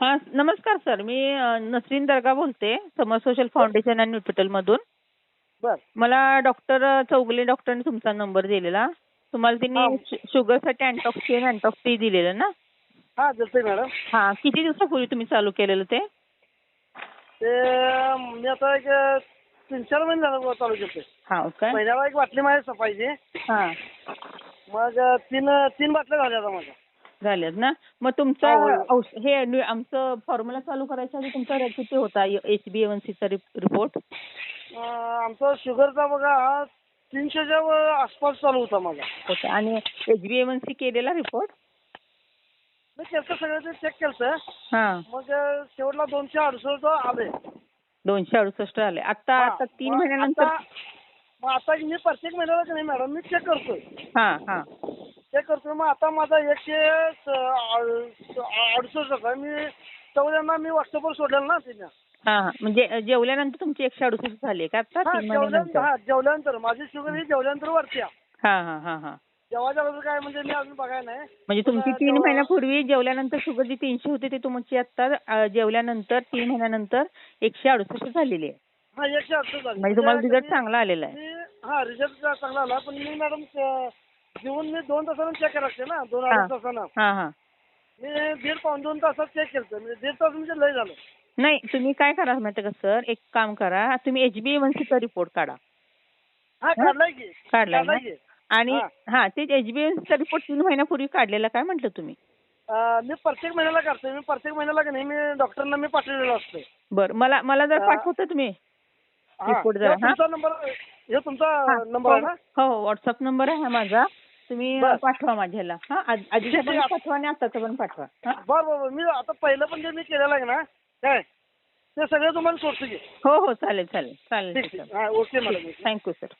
हा नमस्कार सर. मी नसरीन दर्गा बोलते समर सोशल फाउंडेशन आणि न्यूट्रिटल मधून बर. मला डॉक्टर चौगले डॉक्टरने तुमचा नंबर दिलेला. तुम्हाला हा. त्यांनी शु- शुगरसाठी अँटॉक्सी अँटॉक्सी दिलेलं ना? हा देतोय मॅडम. हा किती दिवसापूर्वी तुम्ही चालू केलेलं ते? मी आता एक तीन चार महिने झालं चालू केलं हा काय? महिन्याला एक बाटली माझ्या सफाईची हा. मग तीन तीन बाटल्या झाल्या आता माझ्या. झाल्यात ना? मग तुमचा हो, हो. औष- हे आमचं फॉर्म्युला चालू करायच्या आधी तुमचा रे- किती होता एच बी एवन सीचा रिपोर्ट अं, आमचा शुगरचा बघा तीनशेच्या व- आसपास चालू होता माझा. होता आणि H B A one C केलेला रिपोर्ट मी केलं सगळं ते चेक केलं हा. मग शेवटला दोनशे अडुसष्ट आले. दोनशे अडुसष्ट आले. आता. आता तीन मग महिन्यानंतर आता- मग आता मी प्रत्येक महिन्याला की नाही मॅडम मी चेक करतोय. हा हा. चेक करतोय. मग आता माझा एकशे अडुसष्ट होता मी चौद्यांना मी व्हॉट्सअपवर सोडलेलं ना तिने. हा हा. म्हणजे जेवल्यानंतर तुमची एकशे अडुसष्ट झाली का आता? हा तीन जेवल्यानंतर महिन्यानंतर हा जेवल्यानंतर. माझी शुगर ही जेवल्यानंतर वरती आहे. हा हा हा. हा जेवायच्या अगोदर काय म्हणजे मी अजून बघायला नाही. म्हणजे तुमची तीन जेव्हा- महिन्यापूर्वी जेवल्यानंतर शुगर जी तीनशे होती ती तुमची आता अ, जेवल्यानंतर तीन महिन्यानंतर एकशे अडुसष्ट झालेली आहे. हा एकशे अडुसष्ट झाली. म्हणजे तुम्हाला रिझल्ट कधी- चांगला आलेला आहे. मी हा रिझल्ट चांगला आला पण मी मॅडम जेवून मी दोन तासानं चेक करायला लागते ना दोन हा. अडीच तासानं. हा हा. मी दीड पाऊन दोन तासात चेक केलं म्हणजे दीड तास म्हणजे लय झालं. नाही तुम्ही काय करा माहिती का सर? एक काम करा तुम्ही एच बी एवन सीचा रिपोर्ट काढा. हा काढलाय की. काढलाय ना? की. आणि हा. हा ते एच बी एवन सीचा रिपोर्ट तीन महिन्यापूर्वी काढलेला काय म्हटलं तुम्ही? अं, मी प्रत्येक महिन्याला काढतोय. मी प्रत्येक महिन्याला की नाही मी डॉक्टरांना मी पाठवलेलं असतंय. बरं मला मला जर पाठवता तुम्ही हा. रिपोर्ट जरा, तुमचा नंबर हे तुमचा हा, नंबर आहे ना? हो हो व्हॉट्सअप नंबर आहे हा माझा. तुम्ही. पाठवा माझ्याला हा पण. पाठवा आणि आताचा पण पाठवा हा? बरं बरं बरं. मी आता पहिलं पण जे मी केलेलं आहे ना काय ते सगळं तुम्हाला सोडतो की हो हो चालेल चालेल चालेल ठीक हा ओके मॅडम थँक्यू सर